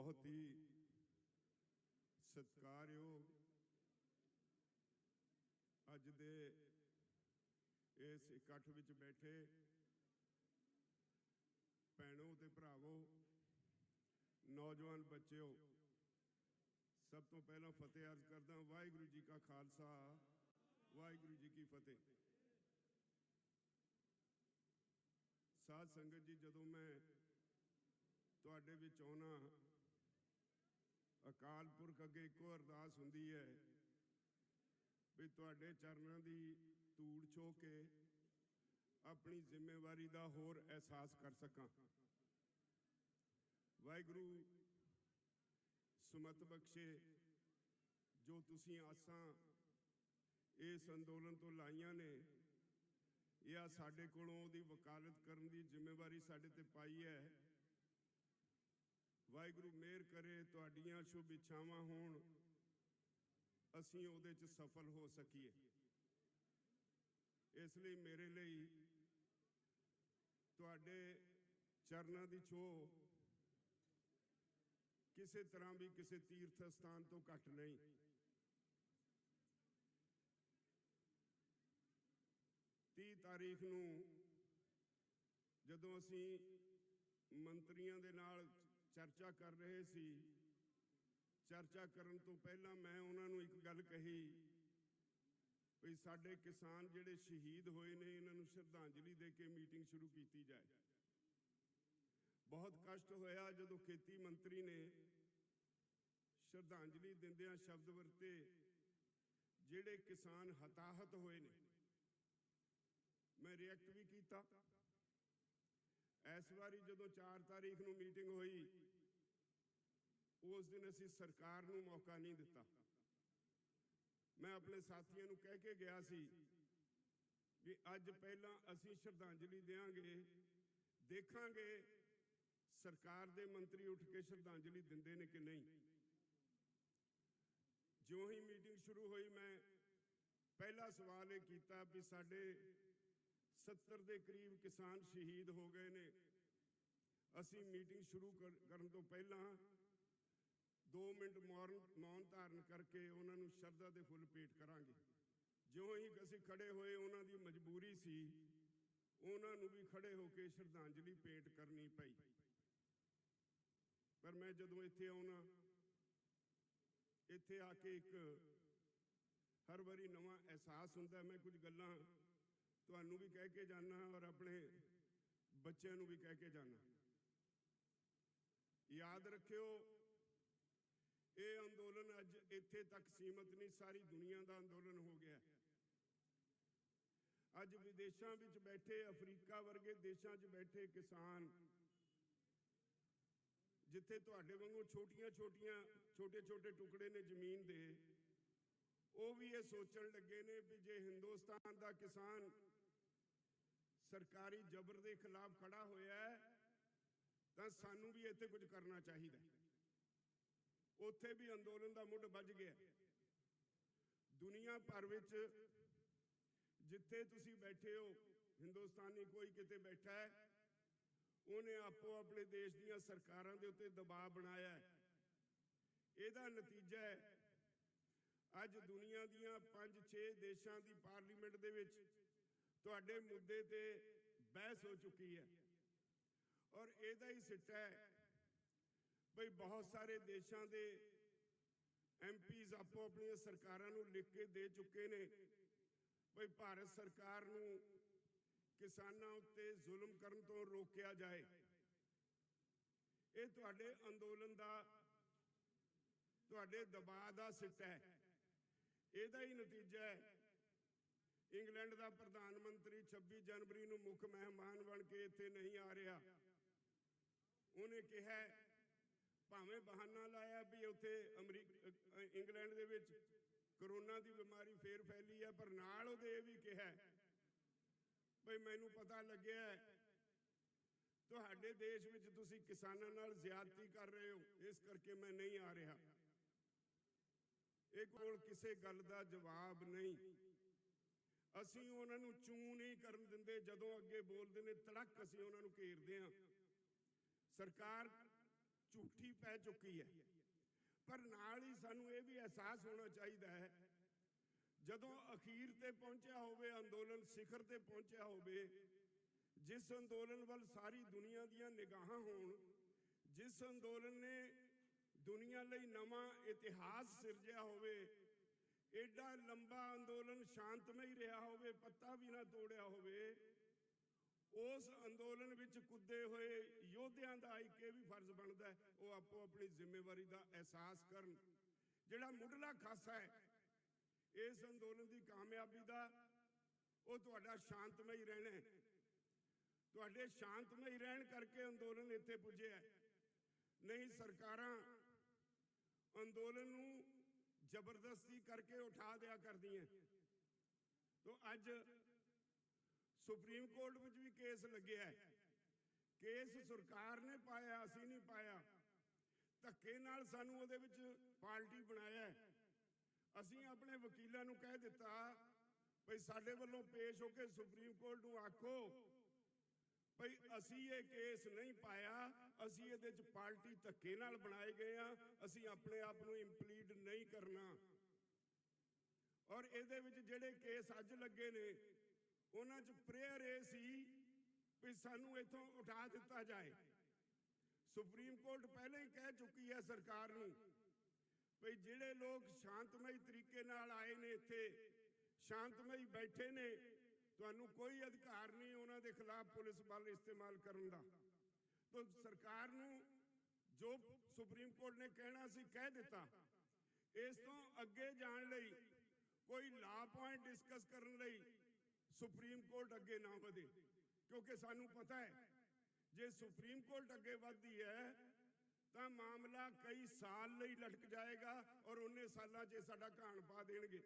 ਬਹੁਤ ਹੀ ਸਤਿਕਾਰਯੋਗ ਅੱਜ ਦੇ ਇਸ ਇਕੱਠ ਵਿੱਚ ਬੈਠੇ ਭੈਣੋ ਤੇ ਭਰਾਵੋ, ਨੌਜਵਾਨ ਬੱਚਿਓ, ਸਭ ਤੋਂ ਪਹਿਲਾਂ ਫਤਿਹ ਅਰਜ਼ ਕਰਦਾ ਵਾਹਿਗੁਰੂ ਜੀ ਕਾ ਖਾਲਸਾ, ਵਾਹਿਗੁਰੂ ਜੀ ਕੀ ਫਤਿਹ। ਸਾਧ ਸੰਗਤ ਜੀ, ਜਦੋਂ ਮੈਂ ਤੁਹਾਡੇ ਵਿੱਚ ਆਉਣਾ ਅਕਾਲ ਪੁਰਖ ਅੱਗੇ ਇੱਕੋ ਅਰਦਾਸ ਹੁੰਦੀ ਹੈ ਵੀ ਤੁਹਾਡੇ ਚਰਨਾਂ ਦੀ ਧੂੜ ਛੋ ਕੇ ਆਪਣੀ ਜ਼ਿੰਮੇਵਾਰੀ ਦਾ ਹੋਰ ਅਹਿਸਾਸ ਕਰ ਸਕਾਂ। ਵਾਹਿਗੁਰੂ, ਸੁਮਤ ਬਖਸ਼ੇ ਜੋ ਤੁਸੀਂ ਆਸਾਂ ਇਸ ਅੰਦੋਲਨ ਤੋਂ ਲਾਈਆਂ ਨੇ, ਇਹ ਆ ਸਾਡੇ ਕੋਲੋਂ ਉਹਦੀ ਵਕਾਲਤ ਕਰਨ ਦੀ ਜ਼ਿੰਮੇਵਾਰੀ ਸਾਡੇ ਤੇ ਪਾਈ ਹੈ। ਵਾਹਿਗੁਰੂ ਮਿਹਰ ਕਰੇ, ਤੁਹਾਡੀਆਂ ਸ਼ੁਭ ਇੱਛਾਵਾਂ ਹੋਣ, ਅਸੀਂ ਉਹਦੇ 'ਚ ਸਫਲ ਹੋ ਸਕੀਏ। ਇਸ ਲਈ ਮੇਰੇ ਲਈ ਤੁਹਾਡੇ ਚਰਨਾਂ ਦੀ ਛੋਹ ਕਿਸੇ ਤਰ੍ਹਾਂ ਵੀ ਕਿਸੇ ਤੀਰਥ ਸਥਾਨ ਤੋਂ ਘੱਟ ਨਹੀਂ। ਤੀਹ ਤਾਰੀਖ ਨੂੰ ਜਦੋਂ ਅਸੀਂ ਮੰਤਰੀਆਂ ਦੇ ਨਾਲ ਚਰਚਾ ਕਰ ਰਹੇ ਸੀ। ਚਰਚਾ ਕਰਨ ਤੋਂ ਪਹਿਲਾਂ ਮੈਂ ਉਹਨਾਂ ਨੂੰ ਇੱਕ ਗੱਲ ਕਹੀ ਵੀ ਸਾਡੇ ਕਿਸਾਨ ਜਿਹੜੇ ਸ਼ਹੀਦ ਹੋਏ ਨੇ, ਇਹਨਾਂ ਨੂੰ ਸ਼ਰਧਾਂਜਲੀ ਦੇ ਕੇ ਮੀਟਿੰਗ ਸ਼ੁਰੂ ਕੀਤੀ ਜਾਏ। ਬਹੁਤ ਕਸ਼ਟ ਹੋਇਆ ਜਦੋਂ ਖੇਤੀ ਮੰਤਰੀ ਨੇ ਸ਼ਰਧਾਂਜਲੀ ਦਿੰਦਿਆਂ ਸ਼ਬਦ ਵਰਤੇ, ਜਿਹੜੇ ਕਿਸਾਨ ਹਤਾਹਤ ਹੋਏ ਨੇ। ਮੈਂ ਰਿਐਕਟ ਵੀ ਕੀਤਾ। ਇਸ ਵਾਰੀ ਜਦੋਂ 4 ਤਾਰੀਖ ਨੂੰ ਮੀਟਿੰਗ ਹੋਈ ਉਸ ਦਿਨ ਅਸੀਂ ਸਰਕਾਰ ਨੂੰ ਮੌਕਾ ਨਹੀਂ ਦਿੱਤਾ। ਮੈਂ ਆਪਣੇ ਸਾਥੀਆਂ ਨੂੰ ਕਹਿ ਕੇ ਗਿਆ ਸੀ ਵੀ ਅੱਜ ਪਹਿਲਾਂ ਅਸੀਂ ਸ਼ਰਧਾਂਜਲੀ ਦੇਵਾਂਗੇ ਦੇਖਾਂਗੇ ਸਰਕਾਰ ਦੇ ਮੰਤਰੀ ਉੱਠ ਕੇ ਸ਼ਰਧਾਂਜਲੀ ਦਿੰਦੇ ਨੇ ਕਿ ਨਹੀਂ। ਜਿਉਂ ਹੀ ਮੀਟਿੰਗ ਸ਼ੁਰੂ ਹੋਈ, ਮੈਂ ਪਹਿਲਾ ਸਵਾਲ ਇਹ ਕੀਤਾ ਵੀ ਸਾਡੇ 70 ਦੇ ਕਰੀਬ ਕਿਸਾਨ ਸ਼ਹੀਦ ਹੋ ਗਏ ਨੇ। ਅਸੀਂ ਮੀਟਿੰਗ ਸ਼ੁਰੂ ਕਰ- ਕਰਨ ਤੋਂ ਪਹਿਲਾਂ 2 ਮਿੰਟ ਮੌਨ ਮੌਨ ਧਾਰਨ ਕਰਕੇ ਉਹਨਾਂ ਨੂੰ ਸ਼ਰਧਾ ਦੇ ਫੁੱਲ ਭੇਟ ਕਰਾਂਗੇ। ਜਿਉਂ ਹੀ ਅਸੀਂ ਖੜੇ ਹੋਏ, ਉਹਨਾਂ ਦੀ ਮਜਬੂਰੀ ਸੀ, ਉਹਨਾਂ ਨੂੰ ਵੀ ਖੜੇ ਹੋ ਕੇ ਸ਼ਰਧਾਂਜਲੀ ਭੇਟ ਕਰਨੀ ਪਈ। ਪਰ ਮੈਂ ਜਦੋਂ ਇੱਥੇ ਆਉਣਾ, ਇੱਥੇ ਆ ਕੇ ਇੱਕ ਹਰ ਵਾਰੀ ਨਵਾਂ ਅਹਿਸਾਸ ਹੁੰਦਾ, ਮੈਂ ਕੁਝ ਗੱਲਾਂ ਤੁਹਾਨੂੰ ਵੀ ਕਹਿ ਕੇ ਜਾਣਾ ਔਰ ਆਪਣੇ ਬੱਚਿਆਂ ਨੂੰ ਵੀ ਕਹਿ ਕੇ ਜਾਣਾ ਯਾਦ ਰੱਖਿਓ ਇਹ ਅੰਦੋਲਨ ਅੱਜ ਇੱਥੇ ਤੱਕ ਸੀਮਤ ਨਹੀਂ, ਸਾਰੀ ਦੁਨੀਆ ਦਾ ਅੰਦੋਲਨ ਹੋ ਗਿਆ ਅੱਜ ਵਿਦੇਸ਼ਾਂ ਵਿੱਚ ਬੈਠੇ ਅਫਰੀਕਾ ਵਰਗੇ ਦੇਸ਼ਾਂ 'ਚ ਬੈਠੇ ਕਿਸਾਨ, ਜਿੱਥੇ ਤੁਹਾਡੇ ਵਾਂਗੂ ਛੋਟੀਆਂ-ਛੋਟੀਆਂ, ਛੋਟੇ-ਛੋਟੇ ਟੁਕੜੇ ਨੇ ਜ਼ਮੀਨ ਦੇ, ਉਹ ਵੀ ਇਹ ਸੋਚਣ ਲੱਗੇ ਨੇ ਵੀ ਜੇ ਹਿੰਦੁਸਤਾਨ ਦਾ ਕਿਸਾਨ ਸਰਕਾਰੀ ਜ਼ਬਰ ਦੇ ਖਿਲਾਫ ਖੜਾ ਹੋਇਆ ਹੈ, ਤਾਂ ਸਾਨੂੰ ਵੀ ਇੱਥੇ ਕੁਝ ਕਰਨਾ ਚਾਹੀਦਾ ਹੈ। ਉੱਥੇ ਵੀ ਅੰਦੋਲਨ ਦਾ ਮੁੱਢ ਵੱਜ ਗਿਆ। ਦੁਨੀਆ ਭਰ ਵਿੱਚ ਜਿੱਥੇ ਤੁਸੀਂ ਬੈਠੇ ਹੋ, ਹਿੰਦੁਸਤਾਨੀ ਕੋਈ ਕਿਤੇ ਬੈਠਾ ਹੈ, ਉਹਨੇ ਆਪੋ ਆਪਣੇ ਦੇਸ਼ ਦੀਆਂ ਸਰਕਾਰਾਂ ਦੇ ਉੱਤੇ ਦਬਾਅ ਬਣਾਇਆ ਹੈ। ਇਹਦਾ ਨਤੀਜਾ ਹੈ, ਅੱਜ ਦੁਨੀਆ ਦੀਆਂ 5-6 ਦੇਸ਼ਾਂ ਦੀ ਪਾਰਲੀਮੈਂਟ ਦੇ ਵਿੱਚ ਤੁਹਾਡੇ ਮੁੱਦੇ ਤੇ ਬਹਿਸ ਹੋ ਚੁੱਕੀ ਹੈ। ਔਰ ਇਹਦਾ ਹੀ ਸਿੱਟਾ ਹੈ ਬਈ ਬਹੁਤ ਸਾਰੇ ਦੇਸ਼ਾਂ ਦੇ ਐਮਪੀਜ਼ ਆਪੋ ਆਪਣੀਆਂ ਸਰਕਾਰਾਂ ਨੂੰ ਲਿਖ ਕੇ ਦੇ ਚੁੱਕੇ ਨੇ। ਬਈ ਭਾਰਤ ਸਰਕਾਰ ਨੂੰ ਕਿਸਾਨਾਂ ਉੱਤੇ ਜ਼ੁਲਮ ਕਰਨ ਤੋਂ ਰੋਕਿਆ ਜਾਏ। ਇਹ ਤੁਹਾਡੇ ਅੰਦੋਲਨ ਦਾ, ਤੁਹਾਡੇ ਦਬਾਅ ਦਾ ਸਿੱਟਾ ਹੈ। ਇਹਦਾ ਹੀ ਨਤੀਜਾ ਹੈ। ਇੰਗਲੈਂਡ ਦਾ ਪ੍ਰਧਾਨ ਮੰਤਰੀ 26 ਜਨਵਰੀ ਨੂੰ ਮੁੱਖ ਮਹਿਮਾਨ ਬਣ ਕੇ ਇੱਥੇ ਨਹੀਂ ਆ ਰਿਹਾ। ਉਹਨੇ ਕਿਹਾ ਭਾਵੇਂ ਬਹਾਨਾ ਲਾਇਆ ਵੀ ਉੱਥੇ ਅਮਰੀਕਾ ਇੰਗਲੈਂਡ ਦੇ ਵਿੱਚ ਕਰੋਨਾ ਦੀ ਬਿਮਾਰੀ ਫੇਰ ਫੈਲੀ ਹੈ ਪਰ ਨਾਲ ਉਹਦੇ ਇਹ ਵੀ ਕਿਹਾ ਹੈ, ਮੈਨੂੰ ਪਤਾ ਲੱਗਿਆ ਤੁਹਾਡੇ ਦੇਸ਼ ਵਿੱਚ ਤੁਸੀਂ ਕਿਸਾਨਾਂ ਨਾਲ ਜ਼ਿਆਦਤੀ ਕਰ ਰਹੇ ਹੋ ਇਸ ਕਰਕੇ ਮੈਂ ਨਹੀਂ ਆ ਰਿਹਾ। ਇਹ ਕੋਲ ਕਿਸੇ ਗੱਲ ਦਾ ਜਵਾਬ ਨਹੀਂ। ਅਸੀਂ ਉਹਨਾਂ ਨੂੰ ਚੂ ਨਹੀਂ ਕਰਨ ਦਿੰਦੇ ਜਦੋਂ ਅੱਗੇ ਬੋਲਦੇ ਨੇ ਤੜਕ ਅਸੀਂ ਉਹਨਾਂ ਨੂੰ ਘੇਰਦੇ ਹਾਂ। ਸਰਕਾਰ ਝੂਠੀ ਪੈ ਚੁੱਕੀ ਹੈ। ਪਰ ਨਾਲ ਹੀ ਸਾਨੂੰ ਇਹ ਵੀ ਅਹਿਸਾਸ ਹੋਣਾ ਚਾਹੀਦਾ ਹੈ, ਜਦੋਂ ਅਖੀਰ ਤੇ ਪਹੁੰਚਿਆ ਹੋਵੇ, ਅੰਦੋਲਨ ਸਿਖਰ ਤੇ ਪਹੁੰਚਿਆ ਹੋਵੇ, ਜਿਸ ਅੰਦੋਲਨ ਵੱਲ ਸਾਰੀ ਦੁਨੀਆ ਦੀਆਂ ਨਿਗਾਹਾਂ ਹੋਣ, ਜਿਸ ਅੰਦੋਲਨ ਨੇ ਦੁਨੀਆ ਲਈ ਨਵਾਂ ਇਤਿਹਾਸ ਸਿਰਜਿਆ ਹੋਵੇ ਐਡਾ ਲੰਬਾ ਅੰਦੋਲਨ ਸ਼ਾਂਤਮਈ ਰਿਹਾ ਹੋਵੇ, ਪੱਤਾ ਵੀ ਨਾ ਤੋੜਿਆ ਹੋਵੇ, ਉਸ ਅੰਦੋਲਨ ਵਿੱਚ ਕੁੱਦੇ ਹੋਏ ਯੋਧਿਆਂ ਦਾ ਇੱਕ ਇਹ ਵੀ ਫਰਜ਼ ਬਣਦਾ ਉਹ ਆਪੋ ਆਪਣੀ ਜ਼ਿੰਮੇਵਾਰੀ ਦਾ ਅਹਿਸਾਸ ਕਰਨ। ਜਿਹੜਾ ਮੁੱਢਲਾ ਖਾਸਾ ਹੈ, ਇਸ ਅੰਦੋਲਨ ਦੀ ਕਾਮਯਾਬੀ ਦਾ, ਉਹ ਤੁਹਾਡਾ ਸ਼ਾਂਤਮਈ ਰਹਿਣਾ ਹੈ। ਤੁਹਾਡੇ ਸ਼ਾਂਤਮਈ ਰਹਿਣ ਕਰਕੇ ਅੰਦੋਲਨ ਇੱਥੇ ਪੁੱਜਿਆ ਨਹੀਂ, ਸਰਕਾਰਾਂ ਅੰਦੋਲਨ ਨੂੰ ਜ਼ਬਰਦਸਤੀ ਕਰਕੇ ਉਠਾ ਦਿਆ ਕਰਦੀਆਂ। ਤੋਂ ਅੱਜ ਸੁਪਰੀਮ ਕੋਰਟ ਵਿੱਚ ਵੀ ਕੇਸ ਲੱਗਿਆ ਹੈ। ਕੇਸ ਸਰਕਾਰ ਨੇ ਪਾਇਆ, ਅਸੀਂ ਨਹੀਂ ਪਾਇਆ। ਧੱਕੇ ਨਾਲ ਸਾਨੂੰ ਉਹਦੇ ਵਿੱਚ ਪਾਰਟੀ ਬਣਾਇਆ ਅਸੀਂ ਆਪਣੇ ਵਕੀਲਾਂ ਨੂੰ ਕਹਿ ਦਿੱਤਾ ਭਈ ਸਾਡੇ ਵੱਲੋਂ ਪੇਸ਼ ਹੋ ਕੇ ਸੁਪਰੀਮ ਕੋਰਟ ਨੂੰ ਆਖੋ ਭਈ ਅਸੀਂ ਇਹ ਕੇਸ ਨਹੀਂ ਪਾਇਆ, ਅਸੀਂ ਇਹਦੇ ਚ ਪਾਰਟੀ ਧੱਕੇ ਨਾਲ ਬਣਾਏ ਗਏ ਆ ਅਸੀਂ ਆਪਣੇ ਆਪ ਨੂੰ ਇੰਪਲੀਡ ਨਹੀਂ ਕਰਨਾ। ਔਰ ਇਹਦੇ ਵਿੱਚ ਜਿਹੜੇ ਕੇਸ ਅੱਜ ਲੱਗੇ ਨੇ, ਉਹਨਾਂ ਚ ਪ੍ਰੇਅਰ ਇਹ ਸੀ ਵੀ ਸਾਨੂੰ ਇੱਥੋਂ ਉਠਾ ਦਿੱਤਾ ਜਾਏ। ਸੁਪਰੀਮ ਕੋਰਟ ਪਹਿਲਾਂ ਹੀ ਕਹਿ ਚੁੱਕੀ ਹੈ ਸਰਕਾਰ ਨੂੰ ਵੀ ਜਿਹੜੇ ਲੋਕ ਸ਼ਾਂਤਮਈ ਤਰੀਕੇ ਨਾਲ ਆਏ ਨੇ ਇੱਥੇ, ਸ਼ਾਂਤਮਈ ਬੈਠੇ ਨੇ, ਤੁਹਾਨੂੰ ਕੋਈ ਅਧਿਕਾਰ ਨਹੀਂ ਉਹਨਾਂ ਦੇ ਖਿਲਾਫ ਪੁਲਿਸ ਬਲ ਇਸਤੇਮਾਲ ਕਰਨ ਦਾ। ਤਾਂ ਸਰਕਾਰ ਨੂੰ ਜੋ ਸੁਪਰੀਮ ਕੋਰਟ ਨੇ ਕਹਿਣਾ ਸੀ ਕਹਿ ਦਿੱਤਾ। ਇਸ ਤੋਂ ਅੱਗੇ ਜਾਣ ਲਈ ਕੋਈ ਲਾ ਪੁਆਇੰਟ ਡਿਸਕਸ ਕਰਨ ਲਈ ਸੁਪਰੀਮ ਕੋਰਟ ਅੱਗੇ ਨਾ ਵਧੇ। ਕਿਉਂਕਿ ਸਾਨੂੰ ਪਤਾ ਹੈ, ਜੇ ਸੁਪਰੀਮ ਕੋਰਟ ਅੱਗੇ ਵਧਦੀ ਹੈ, ਤਾਂ ਮਾਮਲਾ ਕਈ ਸਾਲ ਲਈ ਲਟਕ ਜਾਏਗਾ ਔਰ ਉਹਨੇ ਸਾਲਾਂ 'ਚ ਸਾਡਾ ਘਾਣ ਪਾ ਦੇਣਗੇ।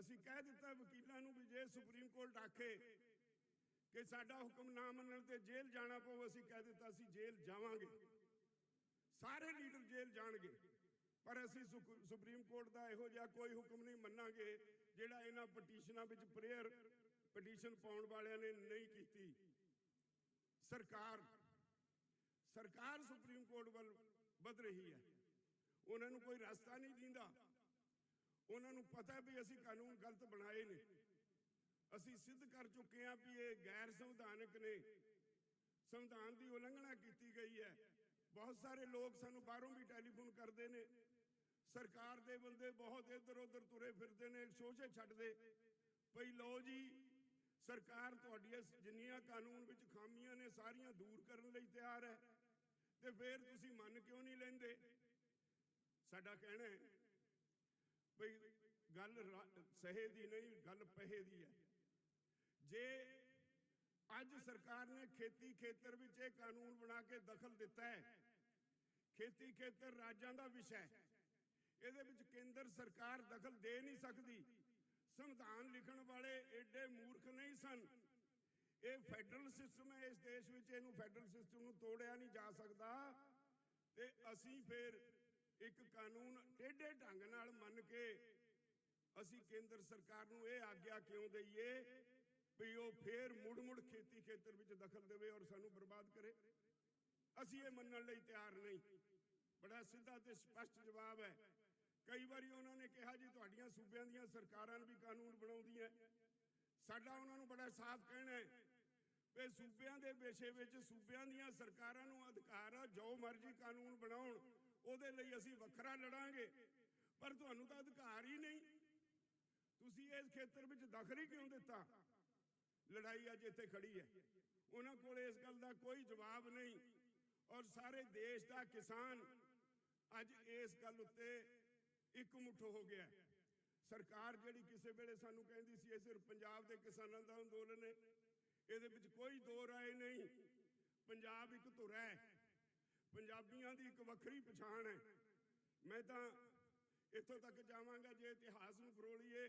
ਅਸੀਂ ਕਹਿ ਦਿੱਤਾ ਵਕੀਲਾਂ ਨੂੰ ਵੀ ਜੇ ਸੁਪਰੀਮ ਕੋਰਟ ਆਖੇ ਕਿ ਸਾਡਾ ਹੁਕਮ ਨਾ ਮੰਨਣ ਤੇ ਜੇਲ੍ਹ ਜਾਣਾ ਪਊ, ਅਸੀਂ ਕਹਿ ਦਿੱਤਾ ਅਸੀਂ ਜੇਲ੍ਹ ਜਾਵਾਂਗੇ। ਸਾਰੇ ਲੀਡਰ ਜੇਲ੍ਹ ਜਾਣਗੇ, ਪਰ ਅਸੀਂ ਸੁਕ- ਸੁਪਰੀਮ ਕੋਰਟ ਦਾ ਇਹੋ ਜਿਹਾ ਕੋਈ ਹੁਕਮ ਨਹੀਂ ਮੰਨਾਂਗੇ, ਜਿਹੜਾ ਇਹਨਾਂ ਪਟੀਸ਼ਨਾਂ ਵਿੱਚ ਪ੍ਰੇਅਰ ਪਟੀਸ਼ਨ ਪਾਉਣ ਵਾਲਿਆਂ ਨੇ ਨਹੀਂ ਕੀਤੀ। ਸਰਕਾਰ ਸਰਕਾਰ ਸੁਪਰੀਮ ਕੋਰਟ ਵੱਲ ਵਧ ਰਹੀ ਹੈ। ਉਹਨਾਂ ਨੂੰ ਕੋਈ ਰਸਤਾ ਨਹੀਂ ਦਿੰਦਾ। ਉਹਨਾਂ ਨੂੰ ਪਤਾ ਵੀ ਅਸੀਂ ਕਾਨੂੰਨ ਗਲਤ ਬਣਾਏ ਨੇ। ਅਸੀਂ ਸਿੱਧ ਕਰ ਚੁੱਕੇ ਹਾਂ ਵੀ ਇਹ ਗੈਰ ਸੰਵਿਧਾਨਕ ਨੇ। ਸੰਵਿਧਾਨ ਦੀ ਉਲੰਘਣਾ ਕੀਤੀ ਗਈ ਹੈ। ਬਹੁਤ ਸਾਰੇ ਲੋਕ ਸਾਨੂੰ ਬਾਹਰੋਂ ਵੀ ਟੈਲੀਫੋਨ ਕਰਦੇ ਨੇ। ਸਰਕਾਰ ਦੇ ਬੰਦੇ ਬਹੁਤ ਇੱਧਰ ਉੱਧਰ ਤੁਰੇ ਫਿਰਦੇ ਨੇ, ਸ਼ੋਸ਼ੇ ਛੱਡਦੇ। ਭਈ ਲਓ ਜੀ ਸਰਕਾਰ ਤੁਹਾਡੀਆਂ ਜਿੰਨੀਆਂ ਕਾਨੂੰਨ ਵਿੱਚ ਖਾਮੀਆਂ ਨੇ, ਸਾਰੀਆਂ ਦੂਰ ਕਰਨ ਲਈ ਤਿਆਰ ਹੈ। ਤੇ ਫਿਰ ਤੁਸੀਂ ਮੰਨ ਕਿਉਂ ਨਹੀਂ ਲੈਂਦੇ? ਸਾਡਾ ਕਹਿਣਾ ਹੈ ਭਈ ਗੱਲ ਸਹੇ ਦੀ ਨਹੀਂ, ਗੱਲ ਪਹੇ ਦੀ ਹੈ। ਜੇ ਅੱਜ ਸਰਕਾਰ ਨੇ ਖੇਤੀ ਖੇਤਰ ਵਿੱਚ ਇਹ ਕਾਨੂੰਨ ਬਣਾ ਕੇ ਦਖਲ ਦਿੱਤਾ ਹੈ, ਖੇਤੀ ਖੇਤਰ ਰਾਜਾਂ ਦਾ ਵਿਸ਼ਾ ਹੈ, ਇਹਦੇ ਵਿੱਚ ਕੇਂਦਰ ਸਰਕਾਰ ਦਖਲ ਦੇ ਨਹੀਂ ਸਕਦੀ। ਸੰਵਿਧਾਨ ਲਿਖਣ ਵਾਲੇ ਐਡੇ ਮੂਰਖ ਨਹੀਂ ਸਨ। ਇਹ ਫੈਡਰਲ ਸਿਸਟਮ ਹੈ, ਇਸ ਦੇਸ਼ ਵਿੱਚ ਇਹਨੂੰ ਫੈਡਰਲ ਸਿਸਟਮ ਨੂੰ ਤੋੜਿਆ ਨਹੀਂ ਜਾ ਸਕਦਾ। ਤੇ ਅਸੀਂ ਫਿਰ ਇੱਕ ਕਾਨੂੰਨ ਟੇਢੇ ਢੰਗ ਨਾਲ ਮੰਨ ਕੇ ਅਸੀਂ ਕੇਂਦਰ ਸਰਕਾਰ ਨੂੰ ਇਹ ਆਗਿਆ ਕਿਉਂ ਦਈਏ ਵੀ ਉਹ ਫੇਰ ਮੁੜ-ਮੁੜ ਖੇਤੀ ਖੇਤਰ ਵਿੱਚ ਦਖਲ ਦੇਵੇ ਔਰ ਸਾਨੂੰ ਬਰਬਾਦ ਕਰੇ? ਅਸੀਂ ਇਹ ਮੰਨਣ ਲਈ ਤਿਆਰ ਨਹੀਂ। ਬੜਾ ਸਿੱਧਾ ਤੇ ਸਪਸ਼ਟ ਜਵਾਬ ਹੈ ਕਈ ਵਾਰੀ ਉਹਨਾਂ ਨੇ ਕਿਹਾ ਜੀ, ਤੁਹਾਡੀਆਂ ਸੂਬਿਆਂ ਦੀਆਂ ਸਰਕਾਰਾਂ ਵੀ ਕਾਨੂੰਨ ਬਣਾਉਂਦੀਆਂ ਸਾਡਾ ਉਹਨਾਂ ਨੂੰ ਬੜਾ ਸਾਫ਼ ਕਹਿਣਾ ਹੈ। ਵੀ ਸੂਬਿਆਂ ਦੇ ਵਿਸ਼ੇ ਵਿੱਚ ਸੂਬਿਆਂ ਦੀਆਂ ਸਰਕਾਰਾਂ ਨੂੰ ਅਧਿਕਾਰ ਆ, ਜੋ ਮਰਜ਼ੀ ਕਾਨੂੰਨ ਬਣਾਉਣ, ਉਹਦੇ ਲਈ ਅਸੀਂ ਵੱਖਰਾ ਲੜਾਂਗੇ। ਪਰ ਤੁਹਾਨੂੰ ਤਾਂ ਅਧਿਕਾਰ ਹੀ ਨਹੀਂ। ਤੁਸੀਂ ਇਸ ਖੇਤਰ ਵਿੱਚ ਦਖਲ ਹੀ ਕਿਉਂ ਦਿੱਤਾ? ਲੜਾਈ ਅੱਜ ਇੱਥੇ ਖੜੀ ਹੈ। ਉਹਨਾਂ ਕੋਲ ਇਸ ਗੱਲ ਦਾ ਕੋਈ ਜਵਾਬ ਨਹੀਂ। ਔਰ ਸਾਰੇ ਦੇਸ਼ ਦਾ ਕਿਸਾਨ ਅੱਜ ਇਸ ਗੱਲ ਉੱਤੇ ਇਕਮੁੱਠ ਹੋ ਗਿਆ। ਸਰਕਾਰ ਜਿਹੜੀ ਕਿਸੇ ਵੇਲੇ ਸਾਨੂੰ ਕਹਿੰਦੀ ਸੀ, ਇਹ ਸਿਰਫ ਪੰਜਾਬ ਦੇ ਕਿਸਾਨਾਂ ਦਾ ਅੰਦੋਲਨ ਹੈ ਇਹਦੇ ਵਿੱਚ ਕੋਈ ਦੋ ਰਾਏ ਨਹੀਂ। ਪੰਜਾਬ ਇੱਕ ਧੁਰ ਹੈ। ਪੰਜਾਬੀਆਂ ਦੀ ਇੱਕ ਵੱਖਰੀ ਪਛਾਣ ਹੈ। ਮੈਂ ਤਾਂ ਇੱਥੋਂ ਤੱਕ ਜਾਵਾਂਗਾ, ਜੇ ਇਤਿਹਾਸ ਨੂੰ ਫਰੋਲੀਏ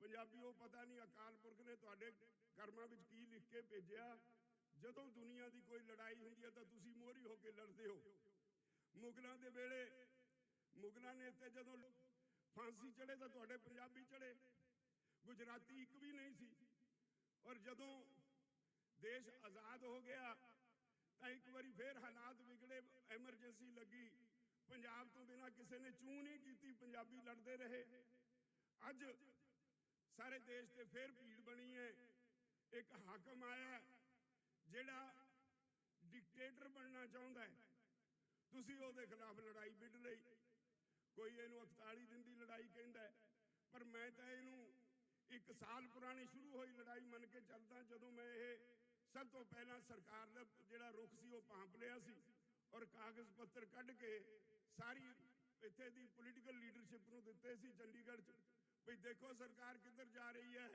ਪੰਜਾਬੀ ਉਹ ਪਤਾ ਨਹੀਂ, ਅਕਾਲ ਪੁਰਖ ਨੇ ਤੁਹਾਡੇ ਕਰਮਾਂ ਵਿੱਚ ਕੀ ਲਿਖ ਕੇ ਭੇਜਿਆ। ਜਦੋਂ ਦੁਨੀਆ ਦੀ ਕੋਈ ਲੜਾਈ ਹੁੰਦੀ ਹੈ, ਤਾਂ ਤੁਸੀਂ ਮੋਹਰੀ ਹੋ ਕੇ ਲੜਦੇ ਹੋ। ਮੁਗਲਾਂ ਦੇ ਵੇਲੇ ਮੁਗਲਾਂ ਨੇ ਤੇ ਜਦੋਂ ਫਾਂਸੀ ਚੜੇ ਤਾਂ ਤੁਹਾਡੇ ਪੰਜਾਬੀ ਚੜੇ ਗੁਜਰਾਤੀ ਇੱਕ ਵੀ ਨਹੀਂ ਸੀ। ਔਰ ਜਦੋਂ ਦੇਸ਼ ਆਜ਼ਾਦ ਹੋ ਗਿਆ, ਤਾਂ ਇੱਕ ਵਾਰੀ ਫੇਰ ਹਾਲਾਤ ਵਿਗੜੇ, ਐਮਰਜੈਂਸੀ ਲੱਗੀ। ਪੰਜਾਬ ਤੋਂ ਬਿਨਾ ਕਿਸੇ ਨੇ ਚੂੰ ਨਹੀਂ ਕੀਤੀ, ਪੰਜਾਬੀ ਲੜਦੇ ਰਹੇ। ਅੱਜ ਸਾਰੇ ਦੇਸ਼ ਤੇ ਫੇਰ ਭੀੜ ਬਣੀ ਹੈ। ਇੱਕ ਹਾਕਮ ਆਇਆ, ਜਿਹੜਾ ਡਿਕਟੇਟਰ ਬਣਨਾ ਚਾਹੁੰਦਾ ਹੈ। ਤੁਸੀਂ ਉਹਦੇ ਖਿਲਾਫ ਲੜਾਈ ਵਿੱਢ ਲਈ। ਕੋਈ ਇਹਨੂੰ 41 ਦਿਨ ਦੀ ਲੜਾਈ ਕਹਿੰਦਾ ਪਰ ਮੈਂ ਤਾਂ ਇਹਨੂੰ ਇੱਕ ਸਾਲ ਪੁਰਾਣੀ ਸ਼ੁਰੂ ਹੋਈ ਲੜਾਈ ਮੰਨ ਕੇ ਚੱਲਦਾ ਜਦੋਂ ਮੈਂ ਇਹ ਸਭ ਤੋਂ ਪਹਿਲਾਂ ਸਰਕਾਰ ਦਾ ਜਿਹੜਾ ਰੁਖ ਸੀ ਉਹ ਭਾਂਪ ਲਿਆ ਸੀ ਔਰ ਕਾਗਜ਼ ਪੱਤਰ ਕੱਢ ਕੇ ਸਾਰੀ ਇੱਥੇ ਦੀ ਪੋਲੀਟੀਕਲ ਲੀਡਰਸ਼ਿਪ ਨੂੰ ਦਿੱਤੇ ਸੀ ਚੰਡੀਗੜ੍ਹ 'ਚ। ਵੀ ਦੇਖੋ ਸਰਕਾਰ ਕਿੱਧਰ ਜਾ ਰਹੀ ਹੈ।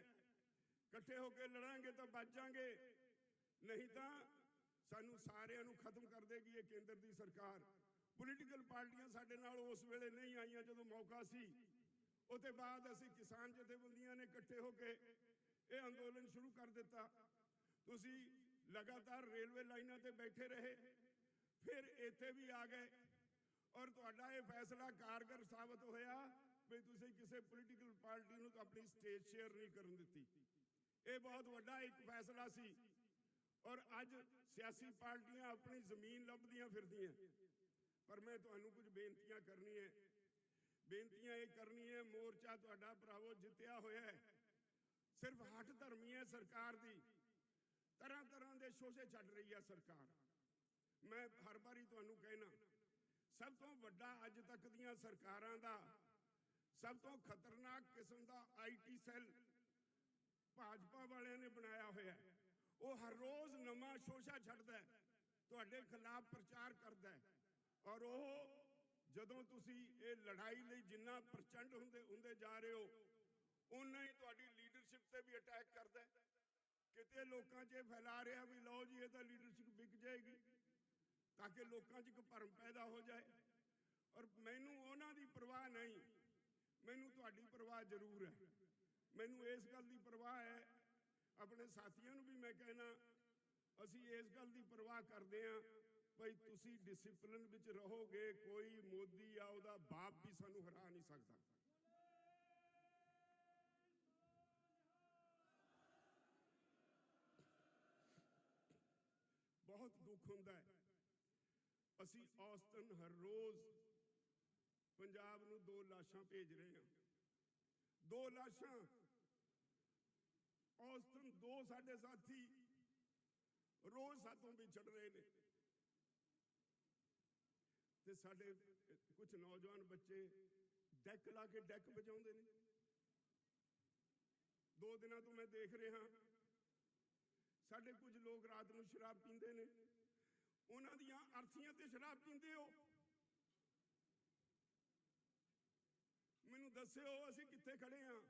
ਇਕੱਠੇ ਹੋ ਕੇ ਲੜਾਂਗੇ ਤਾਂ ਬਚ ਜਾਾਂਗੇ। ਨਹੀਂ ਤਾਂ ਸਾਨੂੰ ਸਾਰਿਆਂ ਨੂੰ ਖਤਮ ਕਰ ਦੇਗੀ ਇਹ ਕੇਂਦਰ ਦੀ ਸਰਕਾਰ। ਪੋਲੀਟੀਕਲ ਪਾਰਟੀਆਂ ਸਾਡੇ ਨਾਲ ਉਸ ਵੇਲੇ ਨਹੀਂ ਆਈਆਂ ਜਦੋਂ ਮੌਕਾ ਸੀ। ਉਹਦੇ ਬਾਅਦ ਅਸੀਂ ਕਿਸਾਨ ਜਥੇਬੰਦੀਆਂ ਨੇ ਇਕੱਠੇ ਹੋ ਕੇ ਇਹ ਅੰਦੋਲਨ ਸ਼ੁਰੂ ਕਰ ਦਿੱਤਾ। ਤੁਸੀਂ ਲਗਾਤਾਰ ਰੇਲਵੇ ਲਾਈਨਾਂ ਤੇ ਬੈਠੇ ਰਹੇ, ਫਿਰ ਇੱਥੇ ਵੀ ਆ ਗਏ। ਔਰ ਤੁਹਾਡਾ ਇਹ ਫੈਸਲਾ ਕਾਰਗਰ ਸਾਬਤ ਹੋਇਆ ਵੀ ਤੁਸੀਂ ਕਿਸੇ ਪੋਲੀਟੀਕਲ ਪਾਰਟੀ ਨੂੰ ਆਪਣੀ ਸਟੇਜ ਸ਼ੇਅਰ ਨਹੀਂ ਕਰਨ ਦਿੱਤੀ। ਇਹ ਬਹੁਤ ਵੱਡਾ ਇੱਕ ਫੈਸਲਾ ਸੀ। ਔਰ ਅੱਜ ਸਿਆਸੀ ਪਾਰਟੀਆਂ ਆਪਣੀ ਜ਼ਮੀਨ ਲੱਭਦੀਆਂ ਫਿਰਦੀਆਂ। ਪਰ ਮੈਂ ਤੁਹਾਨੂੰ ਕੁਝ ਬੇਨਤੀਆਂ ਕਰਨੀ ਹੈ। ਬੇਨਤੀਆਂ ਇਹ ਕਰਨੀ ਹੈ, ਮੋਰਚਾ ਤੁਹਾਡਾ ਭਰਾਵੋ ਜਿੱਤਿਆ ਹੋਇਆ ਹੈ। ਸਿਰਫ ਹੱਠ ਧਰਮੀ ਹੈ ਸਰਕਾਰ ਦੀ। ਤਰ੍ਹਾਂ ਤਰ੍ਹਾਂ ਦੇ ਸ਼ੋਸ਼ੇ ਛੱਡ ਰਹੀ ਹੈ ਸਰਕਾਰ। ਮੈਂ ਹਰ ਵਾਰੀ ਤੁਹਾਨੂੰ ਕਹਿਣਾ, ਸਭ ਤੋਂ ਵੱਡਾ ਅੱਜ ਤੱਕ ਦੀਆਂ ਸਰਕਾਰਾਂ ਦਾ ਸਭ ਤੋਂ ਖਤਰਨਾਕ ਕਿਸਮ ਦਾ ਆਈਟੀ ਸੈੱਲ ਭਾਜਪਾ ਵਾਲਿਆਂ ਨੇ ਬਣਾਇਆ ਹੋਇਆ ਹੈ। ਉਹ ਹਰ ਰੋਜ਼ ਨਵਾਂ ਸ਼ੋਸ਼ਾ ਛੱਡਦਾ ਹੈ। ਤੁਹਾਡੇ ਖਿਲਾਫ ਪ੍ਰਚਾਰ ਕਰਦਾ ਹੈ। ਔਰ ਉਹ ਜਦੋਂ ਤੁਸੀਂ ਇਹ ਲੜਾਈ ਲਈ ਜਿੰਨਾ ਪ੍ਰਚੰਡ ਹੁੰਦੇ ਹੁੰਦੇ ਜਾ ਰਹੇ ਹੋ ਉਨਾ ਹੀ ਤੁਹਾਡੀ ਲੀਡਰਸ਼ਿਪ ਤੇ ਵੀ ਅਟੈਕ ਕਰਦਾ ਕਿਤੇ ਲੋਕਾਂ 'ਚ ਇਹ ਫੈਲਾ ਰਿਹਾ ਵੀ ਲਓ ਜੀ, ਇਹ ਤਾਂ ਲੀਡਰਸ਼ਿਪ ਵਿਕ ਜਾਏਗੀ, ਤਾਂ ਕਿ ਲੋਕਾਂ 'ਚ ਇੱਕ ਭਰਮ ਪੈਦਾ ਹੋ ਜਾਏ। ਔਰ ਮੈਨੂੰ ਉਹਨਾਂ ਦੀ ਪਰਵਾਹ ਨਹੀਂ, ਮੈਨੂੰ ਤੁਹਾਡੀ ਪਰਵਾਹ ਜ਼ਰੂਰ ਹੈ। ਮੈਨੂੰ ਇਸ ਗੱਲ ਦੀ ਪਰਵਾਹ ਹੈ, ਆਪਣੇ ਸਾਥੀਆਂ ਨੂੰ ਵੀ ਮੈਂ ਕਹਿਣਾ, ਅਸੀਂ ਇਸ ਗੱਲ ਦੀ ਪਰਵਾਹ ਕਰਦੇ ਹਾਂ ਭਈ ਤੁਸੀਂ ਡਿਸਪਲਿਨ ਵਿੱਚ ਰਹੋਗੇ, ਕੋਈ ਮੋਦੀ ਆ, ਉਹਦਾ ਬਾਪ ਵੀ ਸਾਨੂੰ ਹਰਾ ਨਹੀਂ ਸਕਦਾ। ਬਹੁਤ ਦੁੱਖ ਹੁੰਦਾ ਹੈ। ਅਸੀਂ ਔਸਤਨ ਹਰ ਰੋਜ਼ ਪੰਜਾਬ ਨੂੰ ਦੋ ਲਾਸ਼ਾਂ ਭੇਜ ਰਹੇ ਹਾਂ। ਦੋ ਲਾਸ਼ਾਂ। ਔਸਤਨ ਦੋ ਸਾਡੇ ਸਾਥੀ ਰੋਜ਼ ਸਾਥੋਂ ਵਿਛੜ ਰਹੇ ਨੇ। ਤੇ ਸਾਡੇ ਕੁਝ ਨੌਜਵਾਨ ਬੱਚੇ ਡੈਕ ਲਾ ਕੇ ਡੈਕ ਵਜਾਉਂਦੇ ਨੇ। ਦੋ ਦਿਨਾਂ ਤੋਂ ਮੈਂ ਦੇਖ ਰਿਹਾ ਸਾਡੇ ਕੁਝ ਲੋਕ ਰਾਤ ਨੂੰ ਸ਼ਰਾਬ ਪੀਂਦੇ ਨੇ। ਉਹਨਾਂ ਦੀਆਂ ਅਰਥੀਆਂ ਤੇ ਸ਼ਰਾਬ ਪੀਂਦੇ ਹੋ। ਮੈਨੂੰ ਦੱਸਿਓ, ਅਸੀਂ ਕਿੱਥੇ ਖੜੇ ਆ